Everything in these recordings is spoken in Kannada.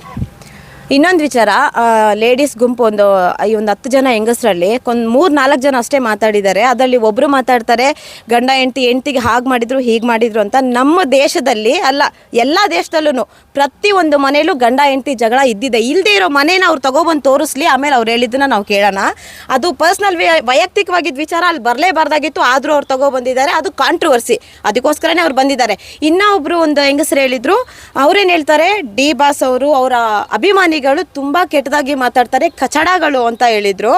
you ಇನ್ನೊಂದು ವಿಚಾರ ಲೇಡೀಸ್ ಗುಂಪು ಒಂದು, ಈ ಒಂದು ಹತ್ತು ಜನ ಹೆಂಗಸರಲ್ಲಿ, ಒಂದು ಮೂರು ನಾಲ್ಕು ಜನ ಅಷ್ಟೇ ಮಾತಾಡಿದ್ದಾರೆ. ಅದರಲ್ಲಿ ಒಬ್ಬರು ಮಾತಾಡ್ತಾರೆ, ಗಂಡ, ಹೆಂಡತಿ, ಹೆಂಡತಿಗೆ ಹಾಗೆ ಮಾಡಿದ್ರು, ಹೀಗೆ ಮಾಡಿದ್ರು ಅಂತ ನಮ್ಮ ದೇಶದಲ್ಲಿ ಅಲ್ಲ, ಎಲ್ಲ ದೇಶದಲ್ಲೂ ಪ್ರತಿ ಒಂದು ಮನೆಯಲ್ಲೂ ಗಂಡ, ಹೆಂಡತಿ ಜಗಳ ಇದ್ದಿದೆ. ಇಲ್ಲದೆ ಇರೋ ಮನೇನ ಅವ್ರು ತಗೊಬಂದು ತೋರಿಸ್ಲಿ, ಆಮೇಲೆ ಅವ್ರು ಹೇಳಿದ್ದನ್ನ ನಾವು ಕೇಳೋಣ. ಅದು ಪರ್ಸ್ನಲ್ ವೈಯಕ್ತಿಕವಾಗಿದ್ದ ವಿಚಾರ ಅಲ್ಲಿ ಬರಲೇಬಾರ್ದಾಗಿತ್ತು, ಆದರೂ ಅವ್ರು ತಗೊಬಂದಿದ್ದಾರೆ. ಅದು ಕಾಂಟ್ರವರ್ಸಿ ಅದಕ್ಕೋಸ್ಕರನೇ ಅವ್ರು ಬಂದಿದ್ದಾರೆ. ಇನ್ನೂ ಒಬ್ಬರು ಒಂದು ಹೆಂಗಸರು ಹೇಳಿದ್ರು, ಅವ್ರೇನು ಹೇಳ್ತಾರೆ, ಡಿ ಬಾಸ್ ಅವರು ಅವರ ಅಭಿಮಾನಿಗಳು ತುಂಬ ಕೆಟ್ಟದಾಗಿ ಮಾತಾಡ್ತಾರೆ, ಕಚಡಗಳು ಅಂತ ಹೇಳಿದ್ರು.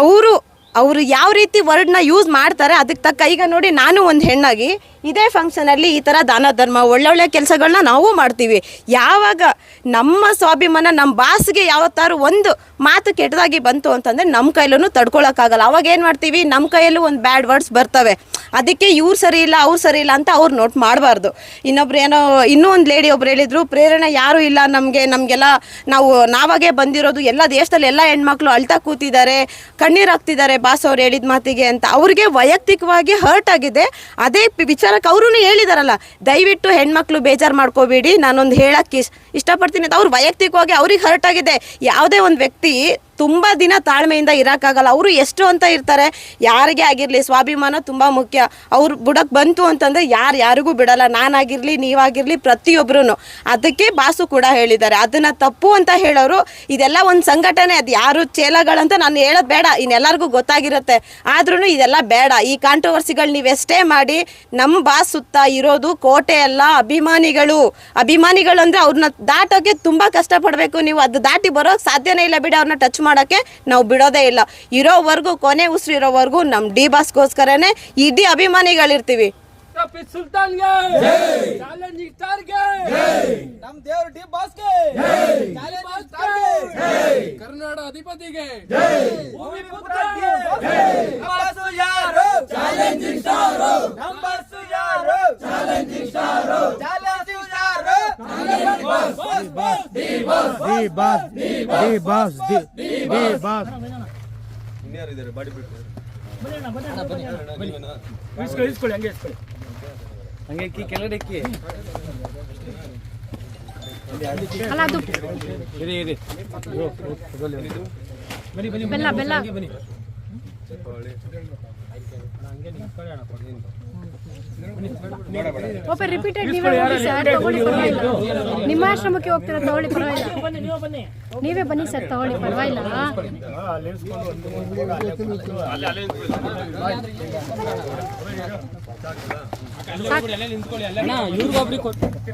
ಅವರು ಅವರು ಯಾವ ರೀತಿ ವರ್ಡ್ನ ಯೂಸ್ ಮಾಡ್ತಾರೆ ಅದಕ್ಕೆ ತಕ್ಕ, ಈಗ ನೋಡಿ ನಾನು ಒಂದು ಹೆಣ್ಣಾಗಿ ಇದೇ ಫಂಕ್ಷನಲ್ಲಿ ಈ ಥರ ದಾನ, ಧರ್ಮ, ಒಳ್ಳೊಳ್ಳೆ ಕೆಲಸಗಳನ್ನ ನಾವು ಮಾಡ್ತೀವಿ. ಯಾವಾಗ ನಮ್ಮ ಸ್ವಾಭಿಮಾನ ನಮ್ಮ ಬಾಸ್ಗೆ ಯಾವತ್ತಾರು ಒಂದು ಮಾತು ಕೆಟ್ಟದಾಗಿ ಬಂತು ಅಂತಂದರೆ ನಮ್ಮ ಕೈಲೂ ತಡ್ಕೊಳಕ್ಕಾಗಲ್ಲ. ಅವಾಗ ಏನು ಮಾಡ್ತೀವಿ? ನಮ್ಮ ಕೈಯಲ್ಲೂ ಒಂದು ಬ್ಯಾಡ್ ವರ್ಡ್ಸ್ ಬರ್ತವೆ. ಅದಕ್ಕೆ ಇವ್ರು ಸರಿ ಇಲ್ಲ, ಅವ್ರು ಸರಿ ಇಲ್ಲ ಅಂತ ಅವ್ರು ನೋಟ್ ಮಾಡಬಾರ್ದು. ಇನ್ನೊಬ್ರು ಏನೋ, ಇನ್ನೂ ಒಂದು ಲೇಡಿ ಒಬ್ರು ಹೇಳಿದ್ರು, ಪ್ರೇರಣೆ ಯಾರೂ ಇಲ್ಲ ನಮಗೆ, ನಮಗೆಲ್ಲ ನಾವು, ನಾವಾಗೇ ಬಂದಿರೋದು, ಎಲ್ಲ ದೇಶದಲ್ಲಿ ಎಲ್ಲ ಹೆಣ್ಮಕ್ಳು ಅಳ್ತಾ ಕೂತಿದ್ದಾರೆ, ಕಣ್ಣೀರು ಹಾಕ್ತಿದ್ದಾರೆ ಬಾಸ್ ಅವ್ರು ಹೇಳಿದ ಮಾತಿಗೆ ಅಂತ. ಅವ್ರಿಗೆ ವೈಯಕ್ತಿಕವಾಗಿ ಹರ್ಟ್ ಆಗಿದೆ. ಅದೇ ಪಿ- ವಿಚಾರಕ್ಕೆ ಅವರು ಹೇಳಿದಾರಲ್ಲ, ದಯವಿಟ್ಟು ಹೆಣ್ಮಕ್ಳು ಬೇಜಾರು ಮಾಡ್ಕೋಬೇಡಿ, ನಾನೊಂದು ಹೇಳಕ್ಕೆ ಇಷ್ಟಪಡ್ತೀನಿ. ಅಂತ ಅವ್ರು ವೈಯಕ್ತಿಕವಾಗಿ ಅವ್ರಿಗೆ ಹರ್ಟ್ ಆಗಿದೆ. ಯಾವುದೇ ಒಂದು ವ್ಯಕ್ತಿ ತುಂಬ ದಿನ ತಾಳ್ಮೆಯಿಂದ ಇರೋಕ್ಕಾಗಲ್ಲ ಅವರು ಎಷ್ಟು ಅಂತ ಇರ್ತಾರೆ, ಯಾರಿಗೆ ಆಗಿರಲಿ, ಸ್ವಾಭಿಮಾನ ತುಂಬ ಮುಖ್ಯ. ಅವ್ರು ಬುಡಕ್ಕೆ ಬಂತು ಅಂತಂದರೆ ಯಾರು ಯಾರಿಗೂ ಬಿಡಲ್ಲ. ನಾನಾಗಿರಲಿ, ನೀವಾಗಿರಲಿ ಪ್ರತಿಯೊಬ್ಬರೂ ಅದಕ್ಕೆ ಬಾಸು ಕೂಡ ಹೇಳಿದ್ದಾರೆ. ಅದನ್ನು ತಪ್ಪು ಅಂತ ಹೇಳೋರು, ಇದೆಲ್ಲ ಒಂದು ಸಂಘಟನೆ. ಅದು ಯಾರು ಚೇಲಗಳಂತ ನಾನು ಹೇಳೋದು ಬೇಡ. ಇನ್ನೆಲ್ಲರಿಗೂ ಗೊತ್ತಾಗಿರುತ್ತೆ. ಆದ್ರೂ ಇದೆಲ್ಲ ಬೇಡ. ಈ ಕಾಂಟ್ರವರ್ಸಿಗಳು ನೀವೆಷ್ಟೇ ಮಾಡಿ ನಮ್ಮ ಬಾಸ್ ಸುತ್ತ ಇರೋದು ಕೋಟೆ ಅಲ್ಲ, ಅಭಿಮಾನಿಗಳು. ಅಭಿಮಾನಿಗಳು ಅಂದರೆ ಅವ್ರನ್ನ ದಾಟೋಕ್ಕೆ ತುಂಬ ಕಷ್ಟಪಡಬೇಕು ನೀವು. ಅದು ದಾಟಿ ಬರೋಕ್ಕೆ ಸಾಧ್ಯನೇ ಇಲ್ಲ ಬಿಡಿ. ಅವ್ರನ್ನ ಟಚ್ ಮಾಡೋಕ್ಕೆ ನಾವು ಬಿಡೋದೇ ಇಲ್ಲ ಇರೋವರೆಗೂ ಕೊನೆ ಉಸಿರು ಇರೋವರೆಗೂ ನಮ್ಮ ಡಿ ಬಾಸ್ಗೋಸ್ಕರನೇ ಇಡೀ ಅಭಿಮಾನಿಗಳಿರ್ತೀವಿ ಕರ್ನಾಟಕ ಸುಲ್ತಾನ್ಗೆ ಚಾಲೆಂಜಿಂಗ್ ಸ್ಟಾರ್ಗೆ ನಮ್ ದೇವ್ರ ಡಿ ಬಾಸ್ಗೆ ಚಾಲೆಂಜಿಂಗ್ ಸ್ಟಾರ್ಗೆ ಕರ್ನಾಡ ಅಧಿಪತಿಗೆ ಭೂಮಿ ಪುತ್ರಗೆ ನಂಬರ್ಸು ಯಾರು ಚಾಲೆಂಜಿಂಗ್ ಸ್ಟಾರ್ ನಂಬರ್ಸು ಯಾರು challenging star challenging star boss boss boss D boss D boss D boss D D boss ಇಸ್ಕೊಳ್ಳಿ ಇಸ್ಕೊಳ್ಳಿ ಹಂಗೆ ಇಸ್ಕೊಳ್ಳಿ ಹಂಗೆ ಕಿ ಕೆಳಗಡೆ ಕಿ ಇರಿ ಇರಿ ಬೆಲ್ಲ ಬೆಲ್ಲ ಒಬ್ಬ ರಿಪೀಟೆಡ್ ನೀವೇ ಸರ್ ತಗೊಳ್ಳಿ ಪರವಾಗಿಲ್ಲ. ನಿಮ್ಮ ಆಶ್ರಮಕ್ಕೆ ಹೋಗ್ತೀರಾ? ತಗೊಳ್ಳಿ ಪರವಾಗಿಲ್ಲ. ನೀವೇ ಬನ್ನಿ ಸರ್ ತಗೊಳ್ಳಿ ಪರವಾಗಿಲ್ಲ.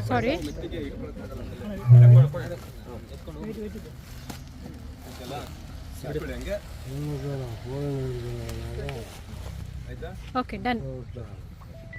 ಸಾರಿ ಓಕೆ ಡನ್